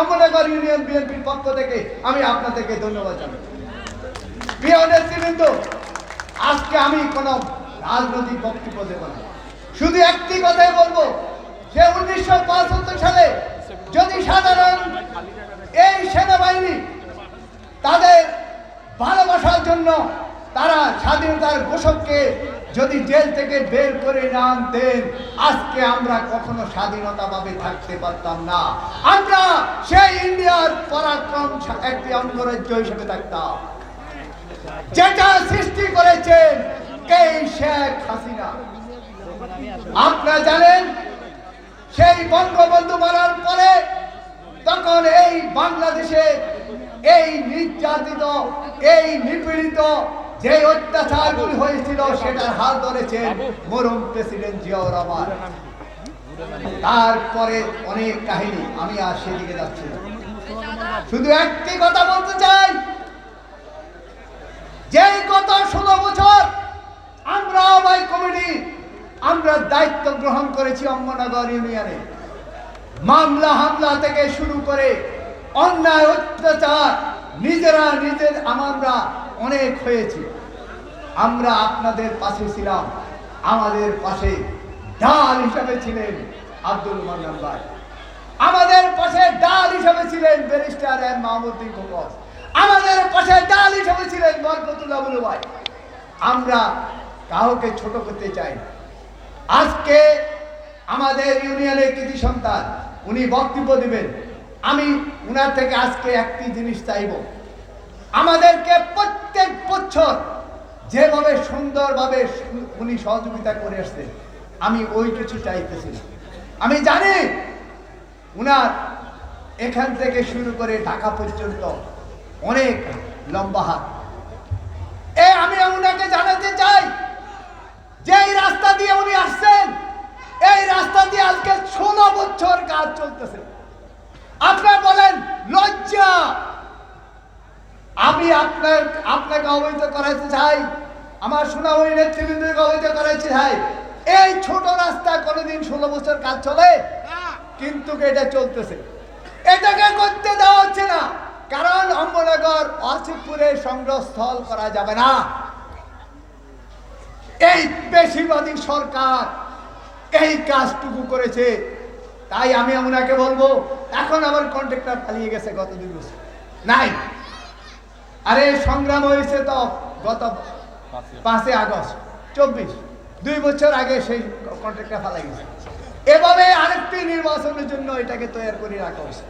অমরনগর union বিএনপির পক্ষ থেকে আমি আপনাদেরকে ধন্যবাদ জানাই। আজকে আমি কোনো রাজনৈতিক বক্তব্য দেব না। শুধু একটি কথাই বলব যে উনিশশো পঁচাত্তর সালে যদি সাধারণ এই সেনাবাহিনী তাদের ভালোবাসার জন্য তারা স্বাধীনতার ঘোষককে যদি জেল থেকে বের করে না আনতেন, আজকে আমরা কখনো স্বাধীনতাভাবে থাকতে পারতাম না। আমরা সেই ইন্ডিয়ার পরাক্রম একটি অঙ্গরাজ্য হিসেবে থাকতাম। যেটা সৃষ্টি করেছেন এই শেখ হাসিনা? আপনারা জানেন, সেই বঙ্গবন্ধু মারার পরে তখন এই বাংলাদেশে এই নির্যাতিত, এই নিপীড়িত যে অত্যাচারগুলি হয়েছিল সেটার হাল ধরেছেন মরুম প্রেসিডেন্ট জিয়াউর রহমান। তারপরে অনেক কাহিনী, আমি আর সেদিকে যাচ্ছি শুধু একটি কথা বলতে চাই, যেই গত ষোলো বছর আমরা আবাই কমিটি, আমরা দায়িত্ব গ্রহণ করেছি অম্মনগর ইউনিয়নে। মামলা হামলা থেকে শুরু করে অন্যায় অত্যাচার, নিজেরা নিজের আমরা অনেক হয়েছি। আমরা আপনাদের পাশে ছিলাম। আমাদের পাশে ডাল হিসাবে ছিলেন আব্দুল মান্নান ভাই। আমাদের পাশে ডাল হিসাবে ছিলেন ব্যারিস্টার এম মাহমুদ্দিন খোকন। আমাদের পাশে ডাল হিসাবে ছিলেন বরকতুল্লাহ ভাই। আমরা কাউকে ছোট করতে চাই আজকে আমাদের ইউনিয়নের কৃতি সন্তান, উনি বক্তব্য দিবেন। আমি উনার থেকে আজকে একটি জিনিস চাইব। আমাদেরকে প্রত্যেক বছর যেভাবে সুন্দরভাবে উনি সহযোগিতা করে আসছেন আমি ওই কিছু চাইতেছি। আমি জানি উনার এখান থেকে শুরু করে ঢাকা পর্যন্ত অনেক লম্বা হাত এ, আমি উনাকে জানাতে চাই যে এই রাস্তা দিয়ে উনি আসছেন, এই রাস্তা দিয়ে আজকে ষোলো বছর কাজ চলতেছে আপনার আমি আপনার, আপনাকে অবহিত করাইতে চাই। আমার সোনামণি নেতৃবৃন্দকে অবহিত করাতে চাই। এই ছোট রাস্তা কোনোদিন ষোলো বছর কাজ চলে, কিন্তু এটা চলতেছে? এটাকে করতে দেওয়া হচ্ছে না, কারণ অম্বনগর অসিফপুরে সংগ্রহস্থল করা যাবে না। এই বেশিরবাদী সরকার এই কাজটুকু করেছে। তাই আমি ওনাকে বলব, এখন আমার কন্ট্রাক্টর পালিয়ে গেছে গত দুই বছর। নাই। আরে, সংগ্রাম হয়েছে তো গত পাঁচই আগস্ট, চব্বিশ। দুই বছর আগে সেই কন্ট্রাক্টটা ফালাই গেছে এভাবে আরেকটি নির্বাচনের জন্য এটাকে তৈরি করে রাখা। হয়েছে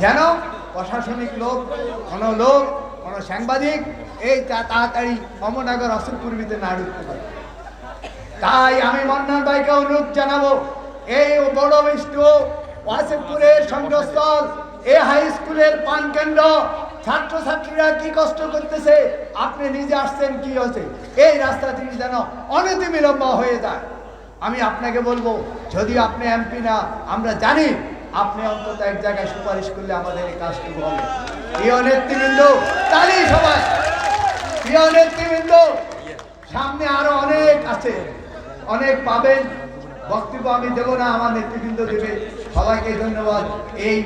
যেন প্রশাসনিক লোক, কোনো লোক, কোনো সাংবাদিক এই তাড়াতাড়ি অমরনগর অসুরপুর ভিতরে না ঢুকতে পারে। তাই আমি মন্নান ভাইকে অনুরোধ জানাব, এই বড় বিষ্ণু ওয়াসিফপুরের সংগ্রহস্থল এই হাই স্কুলের পান কেন্দ্র ছাত্রছাত্রীরা কি কষ্ট করতেছে? আপনি নিজে আসছেন, কি হচ্ছে এই রাস্তাটি যেন অনতি বিলম্ব হয়ে যায়। আমি আপনাকে বলব, যদি আপনি এমপি না, আমরা জানি আপনি অন্তত এক জায়গায় সুপারিশ করলে আমাদের এই কাজটুকু হবে। প্রিয় নেতৃবৃন্দ, তালি সবাই। প্রিয় নেতৃবৃন্দ, সামনে আরও অনেক আছে। অনেক পাবেন। বক্তব্য আমি দেবো না, আমার নেতৃবৃন্দ দেবে। সবাইকে ধন্যবাদ। এই